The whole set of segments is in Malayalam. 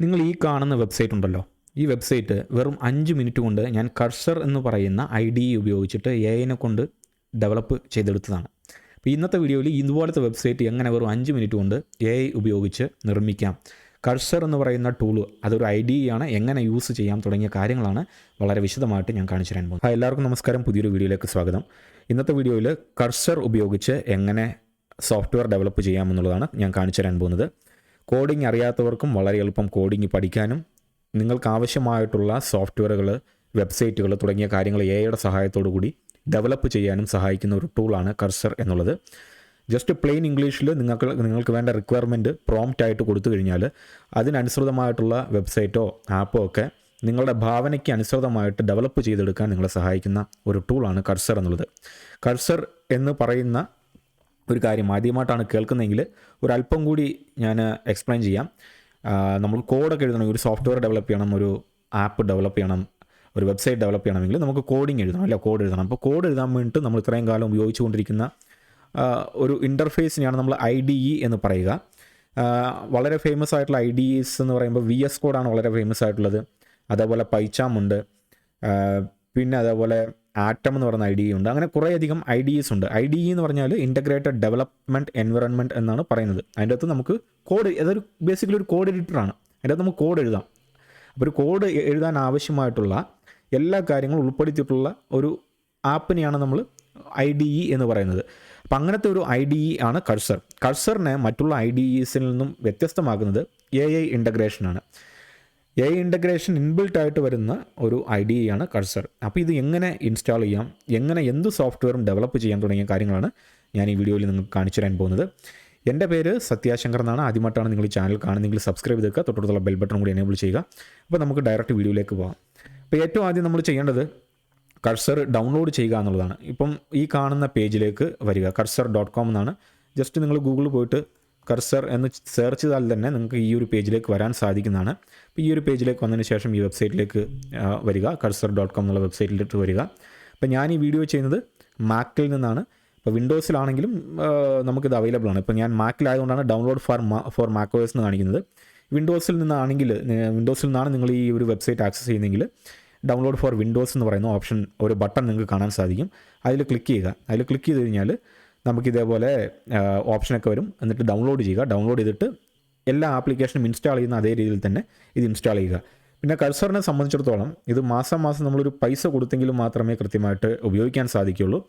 നിങ്ങൾ ഈ കാണുന്ന വെബ്സൈറ്റ് ഉണ്ടല്ലോ. ഈ വെബ്സൈറ്റ് വെറും അഞ്ച് മിനിറ്റ് കൊണ്ട് ഞാൻ കർഷർ എന്ന് പറയുന്ന ഐ ഡി ഉപയോഗിച്ചിട്ട് എ ഐനെ കൊണ്ട് ഡെവലപ്പ് ചെയ്തെടുത്തതാണ്. അപ്പോൾ ഇന്നത്തെ വീഡിയോയിൽ ഇതുപോലത്തെ വെബ്സൈറ്റ് എങ്ങനെ വെറും അഞ്ച് മിനിറ്റ് കൊണ്ട് എ ഐ ഉപയോഗിച്ച് നിർമ്മിക്കാം? കർഷർ എന്ന് പറയുന്ന ടൂൾ അതൊരു ഐ ഡി ആണ്. എങ്ങനെ യൂസ് ചെയ്യാം തുടങ്ങിയ കാര്യങ്ങളാണ് വളരെ വിശദമായിട്ട് ഞാൻ കാണിച്ചു തരാൻ പോകുന്നത്. എല്ലാവർക്കും നമസ്കാരം. പുതിയൊരു വീഡിയോയിലേക്ക് സ്വാഗതം. ഇന്നത്തെ വീഡിയോയിൽ കർഷർ ഉപയോഗിച്ച് എങ്ങനെ സോഫ്റ്റ്വെയർ ഡെവലപ്പ് ചെയ്യാമെന്നുള്ളതാണ് ഞാൻ കാണിച്ചു തരാൻ പോകുന്നത്. കോഡിംഗ് അറിയാത്തവർക്കും വളരെ എളുപ്പം കോഡിംഗ് പഠിക്കാനും നിങ്ങൾക്ക് ആവശ്യമായിട്ടുള്ള സോഫ്റ്റ്വെയറുകൾ വെബ്സൈറ്റുകൾ തുടങ്ങിയ കാര്യങ്ങൾ എയുടെ സഹായത്തോടു കൂടി ഡെവലപ്പ് ചെയ്യാനും സഹായിക്കുന്ന ഒരു ടൂളാണ് കർസർ എന്നുള്ളത്. ജസ്റ്റ് പ്ലെയിൻ ഇംഗ്ലീഷിൽ നിങ്ങൾക്ക് നിങ്ങൾക്ക് വേണ്ട റിക്വയർമെന്റ് പ്രോംപ്റ്റ് ആയിട്ട് കൊടുത്തു കഴിഞ്ഞാൽ അതിനനുസൃതമായിട്ടുള്ള വെബ്സൈറ്റോ ആപ്പോ ഒക്കെ നിങ്ങളുടെ ഭാവനയ്ക്ക് അനുസൃതമായിട്ട് ഡെവലപ്പ് ചെയ്തെടുക്കാൻ നിങ്ങളെ സഹായിക്കുന്ന ഒരു ടൂളാണ് കർസർ എന്നുള്ളത്. കർസർ എന്ന് പറയുന്ന ഒരു കാര്യം ആദ്യമായിട്ടാണ് കേൾക്കുന്നതെങ്കിൽ ഒരല്പം കൂടി ഞാൻ എക്സ്പ്ലെയിൻ ചെയ്യാം. നമ്മൾ കോഡൊക്കെ എഴുതണമെങ്കിൽ ഒരു സോഫ്റ്റ്വെയർ ഡെവലപ്പ് ചെയ്യണം ഒരു ആപ്പ് ഡെവലപ്പ് ചെയ്യണം ഒരു വെബ്സൈറ്റ് ഡെവലപ്പ് ചെയ്യണമെങ്കിൽ നമുക്ക് കോഡിങ് എഴുതണം അല്ല? കോഡ് എഴുതണം. അപ്പോൾ കോഡ് എഴുതാൻ വേണ്ടിയിട്ട് നമ്മൾ ഇത്രയും കാലം ഉപയോഗിച്ചുകൊണ്ടിരിക്കുന്ന ഒരു ഇന്റർഫേസിനെയാണ് നമ്മൾ ഐ ഡി ഇ എന്ന് പറയുക. വളരെ ഫേമസ് ആയിട്ടുള്ള ഐ ഡി ഇസ് എന്ന് പറയുമ്പോൾ വി എസ് കോഡാണ് വളരെ ഫേമസ് ആയിട്ടുള്ളത്. അതേപോലെ പൈച്ചാം ഉണ്ട്. പിന്നെ അതേപോലെ ആറ്റം എന്ന് പറയുന്ന ഐ ഡി ഉണ്ട്. അങ്ങനെ കുറേയധികം ഐ ഡി എസ് ഉണ്ട്. ഐ ഡി എന്ന് പറഞ്ഞാൽ ഇന്റഗ്രേറ്റഡ് ഡെവലപ്മെന്റ് എൻവറൺമെന്റ് എന്നാണ് പറയുന്നത്. അതിന്റെ അകത്ത് നമുക്ക് കോഡ് അതൊരു ബേസിക്കലി ഒരു കോഡ് എഡിറ്ററാണ് അതിന്റെ അകത്ത് നമുക്ക് കോഡ് എഴുതാം. അപ്പോൾ ഒരു കോഡ് എഴുതാൻ ആവശ്യമായിട്ടുള്ള എല്ലാ കാര്യങ്ങളും ഉൾപ്പെടുത്തിയിട്ടുള്ള ഒരു ആപ്പിനെയാണ് നമ്മൾ ഐ ഡി ഇ എന്ന് പറയുന്നത്. അപ്പം അങ്ങനത്തെ ഒരു ഐ ഡി ഇ ആണ് കഴ്സർ കഴ്സറിനെ മറ്റുള്ള ഐ ഡി ഇസിൽ നിന്നും വ്യത്യസ്തമാക്കുന്നത് എ ഐ ഇന്റഗ്രേഷനാണ് എ ഇന്റഗ്രേഷൻ ഇൻബിൽട്ട് ആയിട്ട് വരുന്ന ഒരു ഐ ഡി ആണ് കഴ്സർ അപ്പോൾ ഇത് എങ്ങനെ ഇൻസ്റ്റാൾ ചെയ്യാം? എങ്ങനെ എന്ത് സോഫ്റ്റ്വെയറും ഡെവലപ്പ് ചെയ്യാൻ തുടങ്ങിയ കാര്യങ്ങളാണ് ഞാൻ ഈ വീഡിയോയിൽ നിങ്ങൾക്ക് കാണിച്ചു തരാൻ പോകുന്നത്. എന്റെ പേര് സത്യാശങ്കർ എന്നാണ്. ആദ്യമായിട്ടാണ് നിങ്ങൾ ഈ ചാനൽ കാണുന്നെങ്കിൽ സബ്സ്ക്രൈബ് ചെയ്തേക്കുക. തൊട്ടടുത്തുള്ള ബെൽ ബട്ടൺ കൂടി എനേബിൾ ചെയ്യുക. അപ്പോൾ നമുക്ക് ഡയറക്റ്റ് വീഡിയോയിലേക്ക് പോകാം അപ്പോൾ ഏറ്റവും ആദ്യം നമ്മൾ ചെയ്യേണ്ടത് കഴ്സർ ഡൗൺലോഡ് ചെയ്യുക എന്നുള്ളതാണ്. ഇപ്പം ഈ കാണുന്ന പേജിലേക്ക് വരിക. കഴ്സർ ഡോട്ട് കോം എന്നാണ്. ജസ്റ്റ് നിങ്ങൾ ഗൂഗിളിൽ പോയിട്ട് കർസർ എന്ന് സെർച്ച് ചെയ്താൽ തന്നെ നിങ്ങൾക്ക് ഈ ഒരു പേജിലേക്ക് വരാൻ സാധിക്കുന്നതാണ്. അപ്പോൾ ഈ ഒരു പേജിലേക്ക് വന്നതിന് ശേഷം ഈ വെബ്സൈറ്റിലേക്ക് വരിക കർസർ ഡോട്ട് കോം എന്നുള്ള വെബ്സൈറ്റിലേക്ക് വരിക. അപ്പോൾ ഞാൻ ഈ വീഡിയോ ചെയ്യുന്നത് മാക്കിൽ നിന്നാണ്. ഇപ്പോൾ വിൻഡോസിലാണെങ്കിലും നമുക്കിത് അവൈലബിൾ ആണ്. ഇപ്പോൾ ഞാൻ മാക്കിലായതുകൊണ്ടാണ് ഡൗൺലോഡ് ഫോർ മാ ഫോർ മാക്കോയേഴ്സ് എന്ന് കാണിക്കുന്നത്. വിൻഡോസിൽ നിന്നാണെങ്കിൽ വിൻഡോസിൽ നിന്നാണ് നിങ്ങൾ ഈ ഒരു വെബ്സൈറ്റ് ആക്സസ് ചെയ്യുന്നതെങ്കിൽ ഡൗൺലോഡ് ഫോർ വിൻഡോസ് എന്ന് പറയുന്ന ഓപ്ഷൻ ഒരു ബട്ടൺ നിങ്ങൾക്ക് കാണാൻ സാധിക്കും. അതിൽ ക്ലിക്ക് ചെയ്യുക. അതിൽ ക്ലിക്ക് ചെയ്ത് കഴിഞ്ഞാൽ നമുക്ക് ഇതേപോലെ ഓപ്ഷനൊക്കെ വരും. എന്നിട്ട് ഡൗൺലോഡ് ചെയ്യുക. ഡൗൺലോഡ് ചെയ്തിട്ട് എല്ലാ ആപ്ലിക്കേഷനും ഇൻസ്റ്റാൾ ചെയ്യുന്ന അതേ രീതിയിൽ തന്നെ ഇത് ഇൻസ്റ്റാൾ ചെയ്യുക. പിന്നെ കഴ്സറിനെ സംബന്ധിച്ചിടത്തോളം ഇത് മാസം മാസം നമ്മളൊരു പൈസ കൊടുത്തെങ്കിലും മാത്രമേ കൃത്യമായിട്ട് ഉപയോഗിക്കാൻ സാധിക്കുകയുള്ളൂ.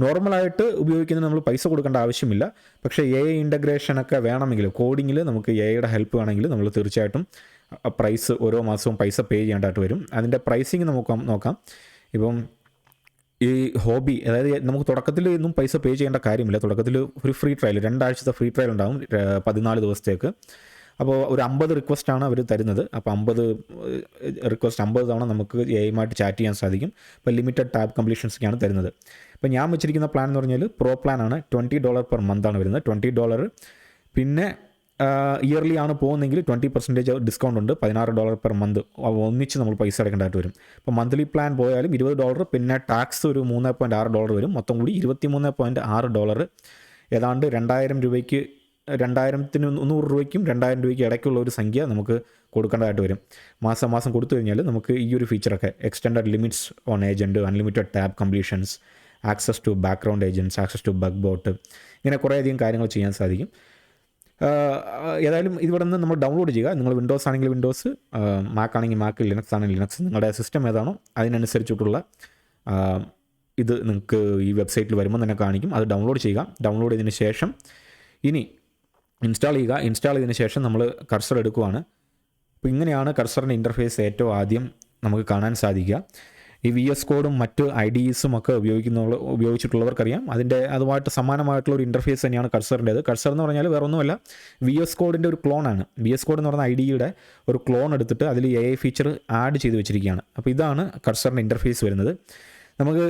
നോർമലായിട്ട് ഉപയോഗിക്കുന്നതിന് നമ്മൾ പൈസ കൊടുക്കേണ്ട ആവശ്യമില്ല. പക്ഷേ എ ഐ ഇന്റഗ്രേഷനൊക്കെ വേണമെങ്കിൽ കോഡിങ്ങിൽ നമുക്ക് എ ഐയുടെ ഹെൽപ്പ് വേണമെങ്കിൽ നമ്മൾ തീർച്ചയായിട്ടും പ്രൈസ് ഓരോ മാസവും പൈസ പേ ചെയ്യേണ്ടതായിട്ട് വരും. അതിന്റെ പ്രൈസിങ് നമുക്ക് നോക്കാം. ഇപ്പം ഈ ഹോബി അതായത് നമുക്ക് തുടക്കത്തിൽ ഒന്നും പൈസ പേ ചെയ്യേണ്ട കാര്യമില്ല. തുടക്കത്തിൽ ഒരു ഫ്രീ ട്രയൽ രണ്ടാഴ്ചത്തെ ഫ്രീ ട്രയൽ ഉണ്ടാവും ഏർ പതിനാല് ദിവസത്തേക്ക്. അപ്പോൾ ഒരു അമ്പത് റിക്വസ്റ്റാണ് അവർ തരുന്നത്. അപ്പോൾ അമ്പത് റിക്വസ്റ്റ് അമ്പത് തവണ നമുക്ക് എയുമായിട്ട് ചാറ്റ് ചെയ്യാൻ സാധിക്കും. ഇപ്പോൾ ലിമിറ്റഡ് ടാബ് കംപ്ലീഷൻസൊക്കെയാണ് തരുന്നത്. ഇപ്പോൾ ഞാൻ വെച്ചിരിക്കുന്ന പ്ലാൻ എന്ന് പറഞ്ഞാൽ പ്രോ പ്ലാൻ ആണ്. ട്വന്റി ഡോളർ പെർ മന്ത് ആണ് വരുന്നത്. ട്വന്റി ഡോളർ പിന്നെ ഇയർലി ആണ് പോകുന്നതെങ്കിൽ ട്വന്റി പെർസെന്റേജ് ഡിസ്കൗണ്ട് ഉണ്ട്. പതിനാറ് ഡോളർ പെർ മന്ത് ഒന്നിച്ച് നമ്മൾ പൈസ അടക്കേണ്ടതായിട്ട് വരും. ഇപ്പോൾ മന്ത്ലി പ്ലാൻ പോയാലും ഇരുപത് ഡോളർ പിന്നെ ടാക്സ് ഒരു മൂന്ന് പോയിന്റ് ആറ് ഡോളർ വരും. മൊത്തം കൂടി ഇരുപത്തി മൂന്ന് പോയിന്റ് ആറ് ഡോളർ ഏതാണ്ട് രണ്ടായിരം രൂപയ്ക്ക് രണ്ടായിരത്തിന് നൂറ് രൂപയ്ക്കും രണ്ടായിരം രൂപയ്ക്ക് ഇടയ്ക്കുള്ള ഒരു സംഖ്യ നമുക്ക് കൊടുക്കേണ്ടതായിട്ട് വരും. മാസം മാസം കൊടുത്തു കഴിഞ്ഞാൽ നമുക്ക് ഈ ഒരു ഫീച്ചറൊക്കെ extended limits on agent unlimited tab completions access to background agents access to BugBot ഇങ്ങനെ കുറേയധികം കാര്യങ്ങൾ ചെയ്യാൻ സാധിക്കും. ഏതായാലും ഇവിടെ നിന്ന് നമ്മൾ ഡൗൺലോഡ് ചെയ്യുക. നിങ്ങൾ വിൻഡോസ് ആണെങ്കിൽ വിൻഡോസ് മാക്ക് ആണെങ്കിൽ മാക്ക് ലിനക്സ് ആണെങ്കിൽ ലിനക്സ് നിങ്ങളുടെ സിസ്റ്റം ഏതാണോ അതിനനുസരിച്ചിട്ടുള്ള ഇത് നിങ്ങൾക്ക് ഈ വെബ്സൈറ്റിൽ വരുമ്പോൾ തന്നെ കാണിക്കും. അത് ഡൗൺലോഡ് ചെയ്യുക. ഡൗൺലോഡ് ചെയ്തതിന് ശേഷം ഇനി ഇൻസ്റ്റാൾ ചെയ്യുക. ഇൻസ്റ്റാൾ ചെയ്തതിന് ശേഷം നമ്മൾ കർസർ എടുക്കുവാണ്. അപ്പോൾ ഇങ്ങനെയാണ് കർസറിന്റെ ഇന്റർഫേസ് ഏറ്റവും ആദ്യം നമുക്ക് കാണാൻ സാധിക്കുക. ഈ വി എസ് കോഡും മറ്റ് ഐ ഡിസും ഒക്കെ ഉപയോഗിക്കുന്ന ഉപയോഗിച്ചിട്ടുള്ളവർക്കറിയാം. അതിന്റെ അതുമായിട്ട് സമാനമായിട്ടുള്ള ഒരു ഇന്റർഫേസ് തന്നെയാണ് കർസറിന്റേത് കർസർ എന്ന് പറഞ്ഞാൽ വേറെ ഒന്നുമല്ല വി എസ് കോഡിന്റെ ഒരു ക്ലോണാണ് വി എസ് കോഡ് എന്ന് പറഞ്ഞ ഐ ഡിയുടെ ഒരു ക്ലോൺ എടുത്തിട്ട് അതിൽ എ ഐ ഫീച്ചർ ആഡ് ചെയ്ത് വെച്ചിരിക്കുകയാണ്. അപ്പോൾ ഇതാണ് കർസറിന്റെ ഇന്റർഫേസ് വരുന്നത്. നമുക്ക്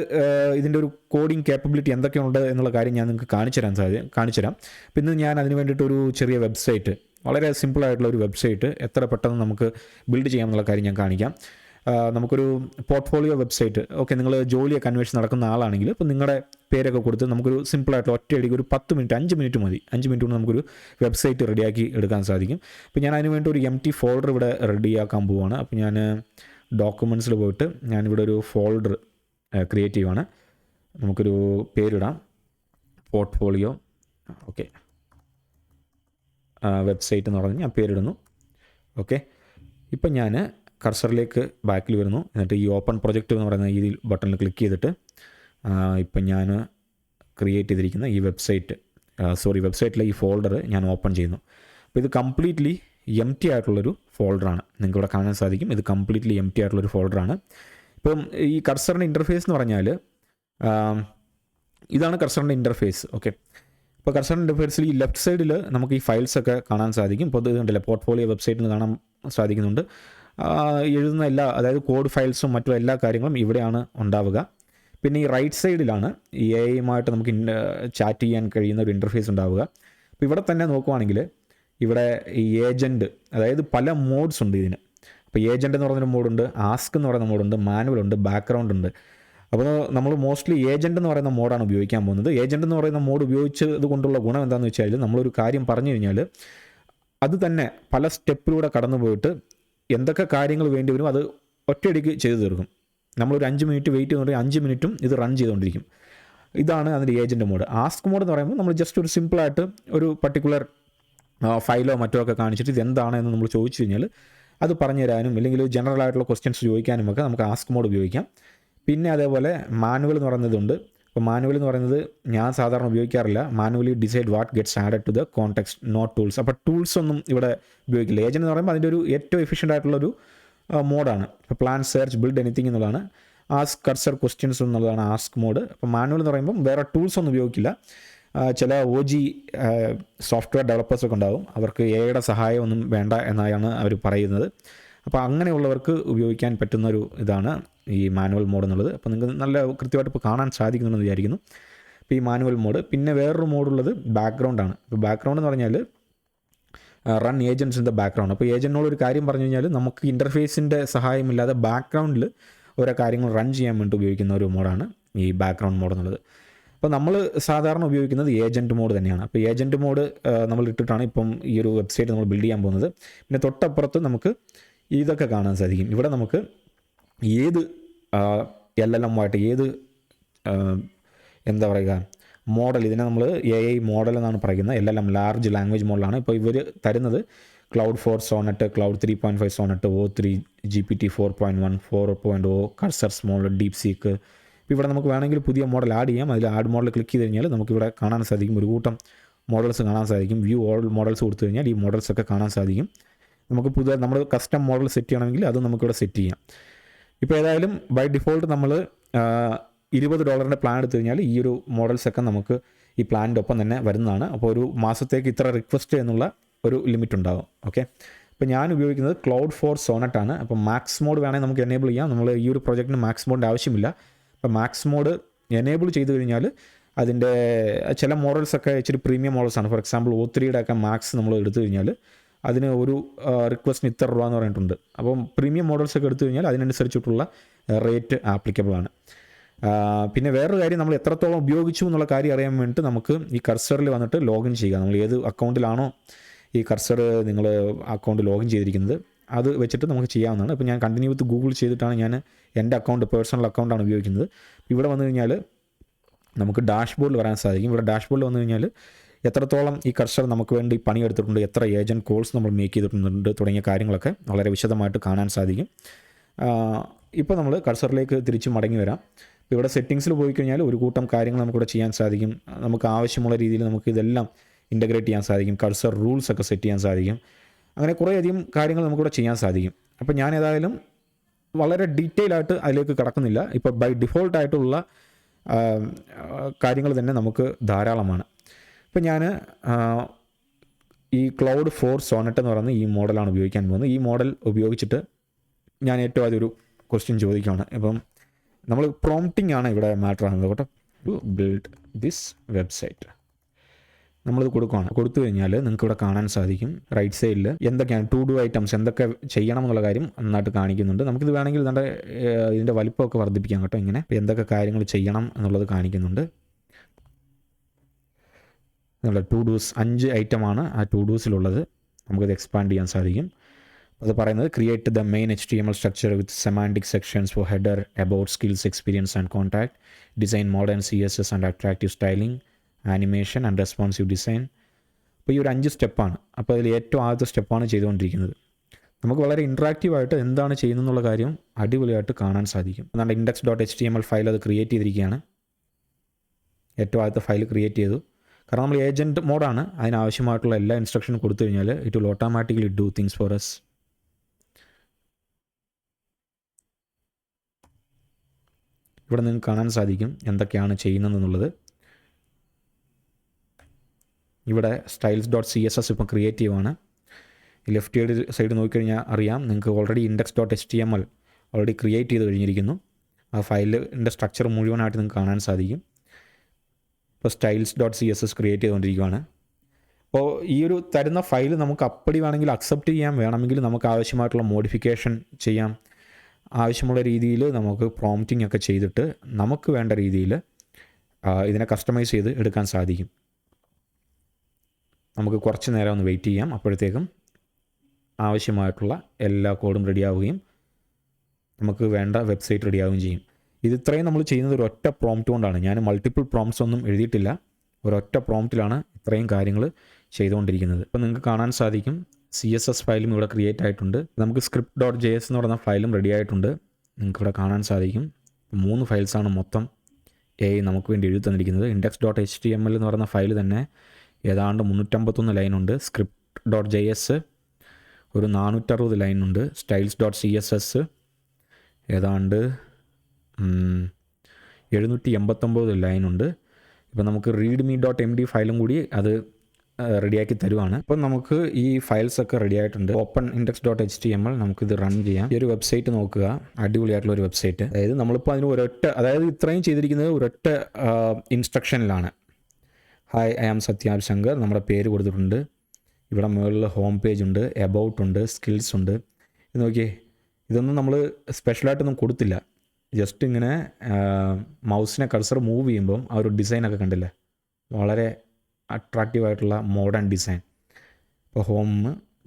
ഇതിന്റെ ഒരു കോഡിംഗ് കേപ്പബിലിറ്റി എന്തൊക്കെയുണ്ട് എന്നുള്ള കാര്യം ഞാൻ നിങ്ങൾക്ക് കാണിച്ചു തരാൻ സാധ്യത കാണിച്ചു തരാം. പിന്നെ ഞാൻ അതിന് വേണ്ടിയിട്ട് ഒരു ചെറിയ വെബ്സൈറ്റ് വളരെ സിമ്പിളായിട്ടുള്ള ഒരു വെബ്സൈറ്റ് എത്ര പെട്ടെന്ന് നമുക്ക് ബിൽഡ് ചെയ്യാമെന്നുള്ള കാര്യം ഞാൻ കാണിക്കാം. നമുക്കൊരു പോർട്ട്ഫോളിയോ വെബ്സൈറ്റ് ഓക്കെ നിങ്ങൾ ജോലിയൊക്കെ അന്വേഷിച്ച് നടക്കുന്ന ആളാണെങ്കിൽ ഇപ്പോൾ നിങ്ങളുടെ പേരൊക്കെ കൊടുത്ത് നമുക്കൊരു സിമ്പിളായിട്ടുള്ള ഒറ്റയടിക്ക് ഒരു പത്ത് മിനിറ്റ് അഞ്ച് മിനിറ്റ് മതി. അഞ്ച് മിനിറ്റ് കൊണ്ട് നമുക്കൊരു വെബ്സൈറ്റ് റെഡിയാക്കി എടുക്കാൻ സാധിക്കും. അപ്പോൾ ഞാൻ അതിന് വേണ്ടി ഒരു എം ടി ഫോൾഡർ ഇവിടെ റെഡിയാക്കാൻ പോവുകയാണ് അപ്പോൾ ഞാൻ ഡോക്യുമെന്റ്സിൽ പോയിട്ട് ഞാനിവിടെ ഒരു ഫോൾഡർ ക്രിയേറ്റ് ചെയ്യുവാണ് നമുക്കൊരു പേരിടാം. പോർട്ട്ഫോളിയോ ഓക്കെ വെബ്സൈറ്റ് എന്ന് പറഞ്ഞ് ഞാൻ പേരിടുന്നു. ഓക്കെ ഇപ്പം ഞാൻ കർസറിലേക്ക് ബാക്കിൽ വരുന്നു. എന്നിട്ട് ഈ ഓപ്പൺ പ്രൊജക്റ്റ് എന്ന് പറയുന്ന ഈ ബട്ടണിൽ ക്ലിക്ക് ചെയ്തിട്ട് ഇപ്പം ഞാൻ ക്രിയേറ്റ് ചെയ്തിരിക്കുന്ന ഈ വെബ്സൈറ്റ് സോറി വെബ്സൈറ്റിലെ ഈ ഫോൾഡർ ഞാൻ ഓപ്പൺ ചെയ്യുന്നു. അപ്പോൾ ഇത് കംപ്ലീറ്റ്ലി എം ടി ആയിട്ടുള്ളൊരു ഫോൾഡറാണ്. നിങ്ങൾക്ക് ഇവിടെ കാണാൻ സാധിക്കും. ഇത് കംപ്ലീറ്റ്ലി എം ടി ആയിട്ടുള്ളൊരു ഫോൾഡറാണ്. ഇപ്പം ഈ കർസറിന്റെ ഇന്റർഫേസ് എന്ന് പറഞ്ഞാൽ ഇതാണ് കർസറിന്റെ ഇന്റർഫേസ് ഓക്കെ ഇപ്പോൾ കർസറിന്റെ ഇന്റർഫേസിൽ ഈ ലെഫ്റ്റ് സൈഡിൽ നമുക്ക് ഈ ഫയൽസ് ഒക്കെ കാണാൻ സാധിക്കും. ഇപ്പോൾ ഇത് കണ്ടില്ലേ പോർട്ട്ഫോളിയോ വെബ്സൈറ്റിൽ കാണാൻ സാധിക്കുന്നുണ്ട്. എഴുതുന്ന എല്ലാ അതായത് കോഡ് ഫയൽസും മറ്റും എല്ലാ കാര്യങ്ങളും ഇവിടെയാണ് ഉണ്ടാവുക. പിന്നെ ഈ റൈറ്റ് സൈഡിലാണ് ഈ എ ഐയുമായിട്ട് നമുക്ക് ചാറ്റ് ചെയ്യാൻ കഴിയുന്ന ഒരു ഇന്റർഫേസ് ഉണ്ടാവുക. അപ്പോൾ ഇവിടെ തന്നെ നോക്കുവാണെങ്കിൽ ഇവിടെ ഈ ഏജന്റ് അതായത് പല മോഡ്സ് ഉണ്ട് ഇതിന്. അപ്പോൾ ഏജന്റ് എന്ന് പറയുന്ന മോഡുണ്ട് ആസ്ക് എന്ന് പറയുന്ന മോഡുണ്ട് മാനുവൽ ഉണ്ട് ബാക്ക്ഗ്രൗണ്ട് ഉണ്ട്. അപ്പോൾ നമ്മൾ മോസ്റ്റ്ലി ഏജന്റ് എന്ന് പറയുന്ന മോഡാണ് ഉപയോഗിക്കാൻ പോകുന്നത്. ഏജന്റ് എന്ന് പറയുന്ന മോഡ് ഉപയോഗിച്ചത് കൊണ്ടുള്ള ഗുണം എന്താണെന്ന് വെച്ചാൽ നമ്മളൊരു കാര്യം പറഞ്ഞു കഴിഞ്ഞാൽ അത് തന്നെ പല സ്റ്റെപ്പിലൂടെ കടന്നു പോയിട്ട് എന്തൊക്കെ കാര്യങ്ങൾ വേണ്ടി വരും അത് ഒറ്റയടിക്ക് ചെയ്തു തീർക്കും. നമ്മളൊരു അഞ്ച് മിനിറ്റ് വെയിറ്റ് എന്ന് പറയുമ്പോൾ അഞ്ച് മിനിറ്റും ഇത് റൺ ചെയ്തുകൊണ്ടിരിക്കും. ഇതാണ് അതിന്റെ ഏജന്റ് മോഡ് ആസ്ക് മോഡ് എന്ന് പറയുമ്പോൾ നമ്മൾ ജസ്റ്റ് ഒരു സിമ്പിളായിട്ട് ഒരു പർട്ടിക്കുലർ ഫയലോ മറ്റോ ഒക്കെ കാണിച്ചിട്ട് ഇത് എന്താണ് എന്ന് നമ്മൾ ചോദിച്ചു കഴിഞ്ഞാൽ അത് പറഞ്ഞു തരാനും അല്ലെങ്കിൽ ജനറൽ ആയിട്ടുള്ള ക്വസ്റ്റ്യൻസ് ചോദിക്കാനും ഒക്കെ നമുക്ക് ആസ്ക് മോഡ് ഉപയോഗിക്കാം. പിന്നെ അതേപോലെ മാനുവൽ എന്ന് പറയുന്നതുണ്ട് അപ്പോൾ മാനുവൽ എന്ന് പറയുന്നത് ഞാൻ സാധാരണ ഉപയോഗിക്കാറില്ല. Manually decide what gets added to the context not tools അപ്പോൾ ടൂൾസ് ഒന്നും ഇവിടെ ഉപയോഗിക്കില്ല. ഏജന്റ് എന്ന് പറയുമ്പോൾ അതിന്റെ ഒരു ഏറ്റവും എഫിഷ്യന്റ് ആയിട്ടുള്ളൊരു മോഡാണ് ഇപ്പോൾ പ്ലാൻ സെർച്ച് ബിൽഡ് എനിത്തിങ് എന്നുള്ളതാണ്. ആസ്ക് കർസർ ക്വസ്റ്റ്യൻസ് എന്നുള്ളതാണ് ആസ്ക് മോഡ് അപ്പോൾ മാനുവൽ എന്ന് പറയുമ്പോൾ വേറെ ടൂൾസ് ഒന്നും ഉപയോഗിക്കില്ല. ചില ഒ ജി സോഫ്റ്റ്വെയർ ഡെവലപ്പേഴ്സൊക്കെ ഉണ്ടാവും. അവർക്ക് എയുടെ സഹായമൊന്നും വേണ്ട എന്നാണ് അവർ പറയുന്നത്. അപ്പോൾ അങ്ങനെയുള്ളവർക്ക് ഉപയോഗിക്കാൻ പറ്റുന്നൊരു ഇതാണ്. ഈ മാനുവൽ മോഡ് എന്നുള്ളത്. അപ്പോൾ നിങ്ങൾക്ക് നല്ല കൃത്യമായിട്ട് ഇപ്പോൾ കാണാൻ സാധിക്കുന്നുണ്ടെന്ന് വിചാരിക്കുന്നു. അപ്പോൾ ഈ മാനുവൽ മോഡ്. പിന്നെ വേറൊരു മോഡുള്ളത് ബാക്ക്ഗ്രൗണ്ടാണ് ഇപ്പോൾ ബാക്ക്ഗ്രൗണ്ട് എന്ന് പറഞ്ഞാൽ run agents in the background അപ്പോൾ ഏജന്റിനോട് ഒരു കാര്യം പറഞ്ഞു കഴിഞ്ഞാൽ നമുക്ക് ഇന്റർഫേസിന്റെ സഹായമില്ലാതെ ബാക്ക്ഗ്രൗണ്ടിൽ ഓരോ കാര്യങ്ങൾ റൺ ചെയ്യാൻ വേണ്ടി ഉപയോഗിക്കുന്ന ഒരു മോഡാണ് ഈ ബാക്ക്ഗ്രൗണ്ട് മോഡ് എന്നുള്ളത്. അപ്പോൾ നമ്മൾ സാധാരണ ഉപയോഗിക്കുന്നത് ഏജന്റ് മോഡ് തന്നെയാണ്. അപ്പോൾ ഏജന്റ് മോഡ് നമ്മൾ ഇട്ടിട്ടാണ് ഇപ്പം ഈ ഒരു വെബ്സൈറ്റ് നമ്മൾ ബിൽഡ് ചെയ്യാൻ പോകുന്നത്. പിന്നെ തൊട്ടപ്പുറത്ത് നമുക്ക് ഇതൊക്കെ കാണാൻ സാധിക്കും. ഇവിടെ നമുക്ക് ഏത് എൽ എൽ എം ആയിട്ട് ഏത് എന്താ പറയുക മോഡൽ ഇതിനെ നമ്മൾ എ ഐ മോഡൽ എന്നാണ് പറയുന്നത്. L L M large language മോഡലാണ് ഇപ്പോൾ ഇവർ തരുന്നത് Claude four Sonnet Claude three point five Sonnet o three G P T four point one four point o Cursor small DeepSeek ഇപ്പോൾ ഇവിടെ നമുക്ക് വേണമെങ്കിൽ പുതിയ മോഡൽ ആഡ് ചെയ്യാം. അതിൽ ആഡ് മോഡൽ ക്ലിക്ക് ചെയ്ത് കഴിഞ്ഞാൽ നമുക്കിവിടെ കാണാൻ സാധിക്കും. ഒരു കൂട്ടം മോഡൽസ് കാണാൻ സാധിക്കും. വ്യൂ ഓൾ മോഡൽസ് കൊടുത്തു കഴിഞ്ഞാൽ ഈ മോഡൽസ് ഒക്കെ കാണാൻ സാധിക്കും. നമുക്ക് പുതിയ നമ്മൾ കസ്റ്റം മോഡൽ സെറ്റ് ചെയ്യണമെങ്കിൽ അത് നമുക്കിവിടെ സെറ്റ് ചെയ്യാം. ഇപ്പോൾ ഏതായാലും ബൈ ഡിഫോൾട്ട് നമ്മൾ ഇരുപത് ഡോളറിന്റെ പ്ലാൻ എടുത്തു കഴിഞ്ഞാൽ ഈ ഒരു മോഡൽസ് ഒക്കെ നമുക്ക് ഈ പ്ലാനിന്റെ ഒപ്പം തന്നെ വരുന്നതാണ്. അപ്പോൾ ഒരു മാസത്തേക്ക് ഇത്ര റിക്വസ്റ്റ് എന്നുള്ള ഒരു ലിമിറ്റ് ഉണ്ടാകും ഓക്കെ അപ്പോൾ ഞാൻ ഉപയോഗിക്കുന്നത് ക്ലൗഡ് ഫോർ സോണറ്റ് ആണ്. അപ്പോൾ മാക്സ് മോഡ് വേണമെങ്കിൽ നമുക്ക് എനേബിൾ ചെയ്യാം. നമ്മൾ ഈ ഒരു പ്രൊജക്റ്റിന് മാക്സ് മോഡിന്റെ ആവശ്യമില്ല. അപ്പോൾ മാക്സ് മോഡ് എനേബിൾ ചെയ്തു കഴിഞ്ഞാൽ അതിന്റെ ചില മോഡൽസൊക്കെ ഇച്ചിരി പ്രീമിയം മോഡൽസാണ് ഫോർ എക്സാമ്പിൾ ഒ ത്രീയുടെ ഒക്കെ മാക്സ് നമ്മൾ എടുത്തു കഴിഞ്ഞാൽ അതിന് ഒരു റിക്വസ്റ്റിന് ഇത്ര രൂപ എന്ന് പറഞ്ഞിട്ടുണ്ട്. അപ്പം പ്രീമിയം മോഡൽസ് ഒക്കെ എടുത്തു കഴിഞ്ഞാൽ അതിനനുസരിച്ചിട്ടുള്ള റേറ്റ് ആപ്ലിക്കബിൾ ആണ്. പിന്നെ വേറൊരു കാര്യം നമ്മൾ എത്രത്തോളം ഉപയോഗിച്ചു എന്നുള്ള കാര്യം അറിയാൻ വേണ്ടിയിട്ട് നമുക്ക് ഈ കർസറിൽ വന്നിട്ട് ലോഗിൻ ചെയ്യുക. നമ്മൾ ഏത് അക്കൗണ്ടിലാണോ ഈ കർസർ നിങ്ങൾ അക്കൗണ്ട് ലോഗിൻ ചെയ്തിരിക്കുന്നത് അത് വെച്ചിട്ട് നമുക്ക് ചെയ്യാവുന്നതാണ്. ഇപ്പോൾ ഞാൻ കണ്ടിന്യൂ വിത്ത് ഗൂഗിൾ ചെയ്തിട്ടാണ് ഞാൻ എന്റെ അക്കൗണ്ട് പേഴ്സണൽ അക്കൗണ്ടാണ് ഉപയോഗിക്കുന്നത്. ഇവിടെ വന്നു കഴിഞ്ഞാൽ നമുക്ക് ഡാഷ്ബോർഡിൽ വരാൻ സാധിക്കും. ഇവിടെ ഡാഷ്ബോർഡിൽ വന്നു കഴിഞ്ഞാൽ എത്രത്തോളം ഈ കർഷകർ നമുക്ക് വേണ്ടി പണിയെടുത്തിട്ടുണ്ട് എത്ര ഏജന്റ് കോൾസ് നമ്മൾ മേക്ക് ചെയ്തിട്ടുണ്ട് തുടങ്ങിയ കാര്യങ്ങളൊക്കെ വളരെ വിശദമായിട്ട് കാണാൻ സാധിക്കും. ഇപ്പോൾ നമ്മൾ കർസറിലേക്ക് തിരിച്ച് മടങ്ങി വരാം. ഇപ്പോൾ ഇവിടെ സെറ്റിങ്സിൽ പോയി കഴിഞ്ഞാൽ ഒരു കൂട്ടം കാര്യങ്ങൾ നമുക്കിവിടെ ചെയ്യാൻ സാധിക്കും. നമുക്ക് ആവശ്യമുള്ള രീതിയിൽ നമുക്ക് ഇതെല്ലാം ഇന്റഗ്രേറ്റ് ചെയ്യാൻ സാധിക്കും. കൾസർ റൂൾസ് ഒക്കെ സെറ്റ് ചെയ്യാൻ സാധിക്കും. അങ്ങനെ കുറേയധികം കാര്യങ്ങൾ നമുക്കിവിടെ ചെയ്യാൻ സാധിക്കും. അപ്പോൾ ഞാൻ ഏതായാലും വളരെ ഡീറ്റെയിൽ ആയിട്ട് അതിലേക്ക് കടക്കുന്നില്ല. ഇപ്പോൾ ബൈ ഡിഫോൾട്ടായിട്ടുള്ള കാര്യങ്ങൾ തന്നെ നമുക്ക് ധാരാളമാണ്. ഇപ്പം ഞാൻ ഈ ക്ലൗഡ് ഫോർ സോണറ്റ് എന്ന് പറയുന്ന ഈ മോഡലാണ് ഉപയോഗിക്കാൻ പോകുന്നത്. ഈ മോഡൽ ഉപയോഗിച്ചിട്ട് ഞാൻ ഏറ്റവും ആദ്യം ഒരു ക്വസ്റ്റ്യൻ ചോദിക്കുകയാണ് ഇപ്പം നമ്മൾ പ്രോംപ്റ്റിംഗ് ആണ് ഇവിടെ മാറ്റർ ആകുന്നത് കേട്ടോ. ടു ബിൽഡ് ദിസ് വെബ്സൈറ്റ് നമ്മളിത് കൊടുക്കുകയാണ് കൊടുത്തു കഴിഞ്ഞാൽ നിങ്ങൾക്ക് ഇവിടെ കാണാൻ സാധിക്കും. റൈറ്റ് സൈഡിൽ എന്തൊക്കെയാണ് ടു ഡു ഐറ്റംസ് എന്തൊക്കെ ചെയ്യണം എന്നുള്ള കാര്യം നന്നായിട്ട് കാണിക്കുന്നുണ്ട്. നമുക്കിത് വേണമെങ്കിൽ നമ്മുടെ ഇതിന്റെ വലിപ്പമൊക്കെ വർദ്ധിപ്പിക്കാം കേട്ടോ ഇങ്ങനെ. എന്തൊക്കെ കാര്യങ്ങൾ ചെയ്യണം എന്നുള്ളത് കാണിക്കുന്നുണ്ട്. എന്നുള്ള ടു ഡൂസ് അഞ്ച് ആണ് ആ ടു ഡൂസിലുള്ളത് നമുക്കത് എക്സ്പാൻഡ് ചെയ്യാൻ സാധിക്കും. അത് പറയുന്നത് create the main H T M L structure with semantic sections for header about skills experience and contact design modern C S S and attractive styling animation and responsive design അപ്പോൾ ഈ ഒരു അഞ്ച് സ്റ്റെപ്പാണ് അപ്പോൾ അതിൽ ഏറ്റവും ആദ്യത്തെ സ്റ്റെപ്പാണ് ചെയ്തുകൊണ്ടിരിക്കുന്നത്. നമുക്ക് വളരെ ഇൻട്രാക്റ്റീവ് ആയിട്ട് എന്താണ് ചെയ്യുന്നതെന്നുള്ള കാര്യം അടിപൊളിയായിട്ട് കാണാൻ സാധിക്കും. നമ്മുടെ index dot H T M L file അത് ക്രിയേറ്റ് ചെയ്തിരിക്കുകയാണ്. ഏറ്റവും ആദ്യത്തെ ഫയൽ ക്രിയേറ്റ് ചെയ്തു. കാരണം നമ്മൾ ഏജന്റ് മോഡാണ് അതിനാവശ്യമായിട്ടുള്ള എല്ലാ ഇൻസ്ട്രക്ഷനും കൊടുത്തു കഴിഞ്ഞാൽ it will automatically do things for us ഇവിടെ നിങ്ങൾക്ക് കാണാൻ സാധിക്കും എന്തൊക്കെയാണ് ചെയ്യുന്നതെന്നുള്ളത്. ഇവിടെ styles dot C S S ഇപ്പം ക്രിയേറ്റീവ് ആണ്. ലെഫ്റ്റ് സൈഡ് സൈഡ് നോക്കിക്കഴിഞ്ഞാൽ അറിയാം നിങ്ങൾക്ക് already index dot H T M L already create ചെയ്ത് കഴിഞ്ഞിരിക്കുന്നു. ആ ഫയലിന്റെ സ്ട്രക്ചർ മുഴുവനായിട്ട് നിങ്ങൾക്ക് കാണാൻ സാധിക്കും. ഇപ്പോൾ styles dot C S S create ചെയ്തുകൊണ്ടിരിക്കുകയാണ് അപ്പോൾ ഈ ഒരു തരുന്ന ഫയൽ നമുക്ക് അപ്പടി വേണമെങ്കിൽ അക്സെപ്റ്റ് ചെയ്യാം. വേണമെങ്കിൽ നമുക്ക് ആവശ്യമായിട്ടുള്ള മോഡിഫിക്കേഷൻ ചെയ്യാം. ആവശ്യമുള്ള രീതിയിൽ നമുക്ക് പ്രോംപ്റ്റിംഗ് ഒക്കെ ചെയ്തിട്ട് നമുക്ക് വേണ്ട രീതിയിൽ ഇതിനെ കസ്റ്റമൈസ് ചെയ്ത് എടുക്കാൻ സാധിക്കും. നമുക്ക് കുറച്ച് നേരം ഒന്ന് വെയിറ്റ് ചെയ്യാം. അപ്പോഴത്തേക്കും ആവശ്യമായിട്ടുള്ള എല്ലാ കോഡും റെഡിയാവുകയും നമുക്ക് വേണ്ട വെബ്സൈറ്റ് റെഡിയാവുകയും ചെയ്യും. ഇത് ഇത്രയും നമ്മൾ ചെയ്യുന്നത് ഒരു ഒറ്റ പ്രോംപ്റ്റ് കൊണ്ടാണ്. ഞാൻ മൾട്ടിപ്പിൾ പ്രോംപ്റ്റ്സ് ഒന്നും എഴുതിയിട്ടില്ല. ഒരൊറ്റ പ്രോംപ്റ്റിലാണ് ഇത്രയും കാര്യങ്ങൾ ചെയ്തുകൊണ്ടിരിക്കുന്നത്. അപ്പോൾ നിങ്ങൾക്ക് കാണാൻ സാധിക്കും സി എസ് എസ് ഫയലും ഇവിടെ ക്രിയേറ്റ് ആയിട്ടുണ്ട്. നമുക്ക് സ്ക്രിപ്റ്റ് ഡോട്ട് ജെ എസ് എന്ന് പറയുന്ന ഫയലും റെഡി ആയിട്ടുണ്ട്. നിങ്ങൾക്ക് ഇവിടെ കാണാൻ സാധിക്കും. മൂന്ന് ഫയൽസാണ് മൊത്തം എ നമുക്ക് വേണ്ടി എഴുതി തന്നിരിക്കുന്നത്. Index dot H T M L എന്ന് പറയുന്ന ഫയൽ തന്നെ ഏതാണ്ട് മുന്നൂറ്റമ്പത്തൊന്ന് ലൈനുണ്ട് സ്ക്രിപ്റ്റ് ഡോട്ട് ജെ എസ് ഒരു നാനൂറ്ററുപത് ലൈനുണ്ട് styles dot C S S ഏതാണ്ട് എഴുന്നൂറ്റി എൺപത്തൊമ്പത് ലൈനുണ്ട്. ഇപ്പം നമുക്ക് read me dot M D ഫയലും കൂടി അത് റെഡിയാക്കി തരുവാണ്. അപ്പോൾ നമുക്ക് ഈ ഫയൽസ് ഒക്കെ റെഡി ആയിട്ടുണ്ട് open index dot H T M L നമുക്കിത് റൺ ചെയ്യാം. ഈ ഒരു വെബ്സൈറ്റ് നോക്കുക. അടിപൊളിയായിട്ടുള്ള ഒരു വെബ്സൈറ്റ് അതായത് നമ്മളിപ്പോൾ അതിന് ഒരൊറ്റ അതായത് ഇത്രയും ചെയ്തിരിക്കുന്നത് ഒരൊറ്റ ഇൻസ്ട്രക്ഷനിലാണ് hi I am Satyab Shankar നമ്മുടെ പേര് കൊടുത്തിട്ടുണ്ട്. ഇവിടെ മുകളിൽ ഹോം പേജ് ഉണ്ട്. എബൌട്ട് ഉണ്ട്. സ്കിൽസ് ഉണ്ട്. ഇത് നോക്കിയേ ഇതൊന്നും നമ്മൾ സ്പെഷ്യലായിട്ടൊന്നും കൊടുത്തില്ല. ജസ്റ്റ് ഇങ്ങനെ മൗസിനെ കർസർ മൂവ് ചെയ്യുമ്പം ആ ഒരു ഡിസൈനൊക്കെ കണ്ടില്ലേ? വളരെ അട്രാക്റ്റീവ് ആയിട്ടുള്ള മോഡേൺ ഡിസൈൻ. ഇപ്പോൾ ഹോം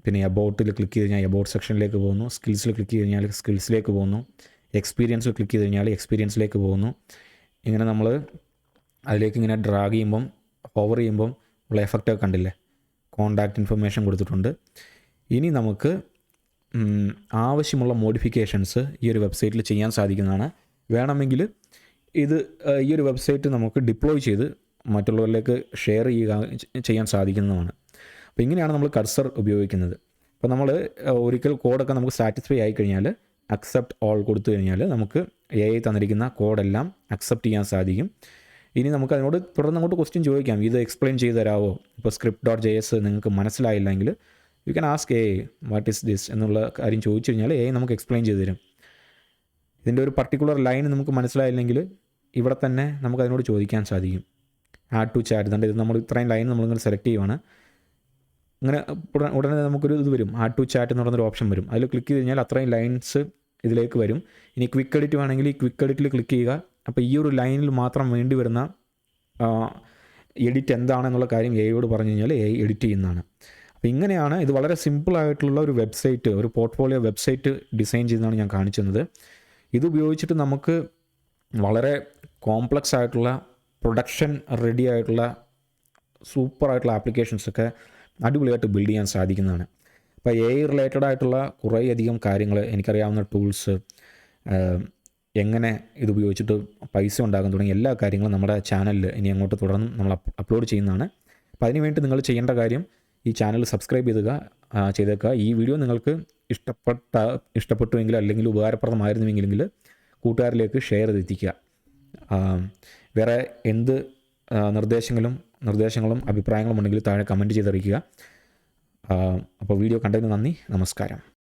പിന്നെ എബൌട്ടിൽ ക്ലിക്ക് ചെയ്ത് കഴിഞ്ഞാൽ എബൌട്ട് സെക്ഷനിലേക്ക് പോകുന്നു. സ്കിൽസിൽ ക്ലിക്ക് ചെയ്ത് കഴിഞ്ഞാൽ സ്കിൽസിലേക്ക് പോകുന്നു. എക്സ്പീരിയൻസിൽ ക്ലിക്ക് ചെയ്ത് കഴിഞ്ഞാൽ എക്സ്പീരിയൻസിലേക്ക് പോകുന്നു. ഇങ്ങനെ നമ്മൾ അതിലേക്ക് ഇങ്ങനെ ഡ്രാഗ് ചെയ്യുമ്പം ഹോവർ ചെയ്യുമ്പം ഉള്ള എഫക്റ്റൊക്കെ കണ്ടില്ലേ? കോണ്ടാക്ട് ഇൻഫർമേഷൻ കൊടുത്തിട്ടുണ്ട്. ഇനി നമുക്ക് ആവശ്യമുള്ള മോഡിഫിക്കേഷൻസ് ഈ ഒരു വെബ്സൈറ്റിൽ ചെയ്യാൻ സാധിക്കുന്നതാണ്. വേണമെങ്കിൽ ഇത് ഈ ഒരു വെബ്സൈറ്റ് നമുക്ക് ഡിപ്ലോയ് ചെയ്ത് മറ്റുള്ളവരിലേക്ക് ഷെയർ ചെയ്യുക ചെയ്യാൻ സാധിക്കുന്നതാണ്. അപ്പോൾ ഇങ്ങനെയാണ് നമ്മൾ കർസർ ഉപയോഗിക്കുന്നത്. അപ്പോൾ നമ്മൾ ഒരിക്കൽ കോഡൊക്കെ നമുക്ക് സാറ്റിസ്ഫൈ ആയി കഴിഞ്ഞാൽ അക്സെപ്റ്റ് ഓൾ കൊടുത്തു കഴിഞ്ഞാൽ നമുക്ക് എ ഐ തന്നിരിക്കുന്ന കോഡെല്ലാം അക്സെപ്റ്റ് ചെയ്യാൻ സാധിക്കും. ഇനി നമുക്ക് അതിനോട് തുടർന്ന് അങ്ങോട്ട് ക്വസ്റ്റ്യൻ ചോദിക്കാം. ഇത് എക്സ്പ്ലെയിൻ ചെയ്ത് തരാമോ ഇപ്പോൾ സ്ക്രിപ്റ്റ് ഡോട്ട് ജെ എസ് നിങ്ങൾക്ക് മനസ്സിലായില്ലെങ്കിൽ you can ask a what is this എന്നുള്ള കാര്യം ചോദിച്ചു കഴിഞ്ഞാൽ എ നമുക്ക് എക്സ്പ്ലെയിൻ ചെയ്തു തരും. ഇതിന്റെ ഒരു പർട്ടിക്കുലർ ലൈൻ നമുക്ക് മനസ്സിലായില്ലെങ്കിൽ ഇവിടെ തന്നെ നമുക്ക് അതിനോട് ചോദിക്കാൻ സാധിക്കും. ആഡ് ടു ചാറ്റ് ഇതുണ്ട് ഇത് നമ്മൾ ഇത്രയും ലൈൻ നമ്മളിങ്ങനെ സെലക്ട് ചെയ്യുവാണ്. അങ്ങനെ ഉടനെ നമുക്കൊരു ഇത് വരും. ആഡ് ടു ചാറ്റ് എന്ന് പറയുന്നൊരു ഓപ്ഷൻ വരും. അതിൽ ക്ലിക്ക് ചെയ്ത് കഴിഞ്ഞാൽ അത്രയും ലൈൻസ് ഇതിലേക്ക് വരും. ഇനി ക്വിക്ക് എഡിറ്റ് വേണമെങ്കിൽ ഈ ക്വിക്ക് എഡിറ്റിൽ ക്ലിക്ക് ചെയ്യുക. അപ്പോൾ ഈ ഒരു ലൈനിൽ മാത്രം വേണ്ടി വരുന്ന എഡിറ്റ് എന്താണെന്നുള്ള കാര്യം എയോട് പറഞ്ഞു കഴിഞ്ഞാൽ എ എഡിറ്റ് ചെയ്യുന്നതാണ്. അപ്പോൾ ഇങ്ങനെയാണ് ഇത് വളരെ സിമ്പിളായിട്ടുള്ള ഒരു വെബ്സൈറ്റ് ഒരു പോർട്ട്ഫോളിയോ വെബ്സൈറ്റ് ഡിസൈൻ ചെയ്യുന്നതാണ് ഞാൻ കാണിച്ചു തന്നത് ഇത് ഉപയോഗിച്ചിട്ട് നമുക്ക് വളരെ കോംപ്ലക്സ് ആയിട്ടുള്ള പ്രൊഡക്ഷൻ റെഡി ആയിട്ടുള്ള സൂപ്പർ ആയിട്ടുള്ള ആപ്ലിക്കേഷൻസൊക്കെ അടിപൊളിയായിട്ട് ബിൽഡ് ചെയ്യാൻ സാധിക്കുന്നതാണ്. അപ്പോൾ എ റിലേറ്റഡ് ആയിട്ടുള്ള കുറേയധികം കാര്യങ്ങൾ എനിക്കറിയാവുന്ന ടൂൾസ് എങ്ങനെ ഇത് ഉപയോഗിച്ചിട്ട് പൈസ ഉണ്ടാക്കാൻ തുടങ്ങി എല്ലാ കാര്യങ്ങളും നമ്മുടെ ചാനലിൽ ഇനി അങ്ങോട്ട് തുടർന്നും നമ്മൾ അപ്ലോഡ് ചെയ്യുന്നതാണ്. അപ്പോൾ അതിനുവേണ്ടി നിങ്ങൾ ചെയ്യേണ്ട കാര്യം ഈ ചാനൽ സബ്സ്ക്രൈബ് ചെയ്തുക ചെയ്തേക്കുക. ഈ വീഡിയോ നിങ്ങൾക്ക് ഇഷ്ടപ്പെട്ട ഇഷ്ടപ്പെട്ടുവെങ്കിൽ അല്ലെങ്കിൽ ഉപകാരപ്രദമായിരുന്നുവെങ്കിൽ കൂട്ടുകാരിലേക്ക് ഷെയർ ചെയ്തെത്തിക്കുക. വേറെ എന്ത് നിർദ്ദേശങ്ങളും നിർദ്ദേശങ്ങളും അഭിപ്രായങ്ങളും ഉണ്ടെങ്കിൽ താഴെ കമന്റ് ചെയ്തറിയിക്കുക. അപ്പോൾ വീഡിയോ കണ്ടതിന് നന്ദി. നമസ്കാരം.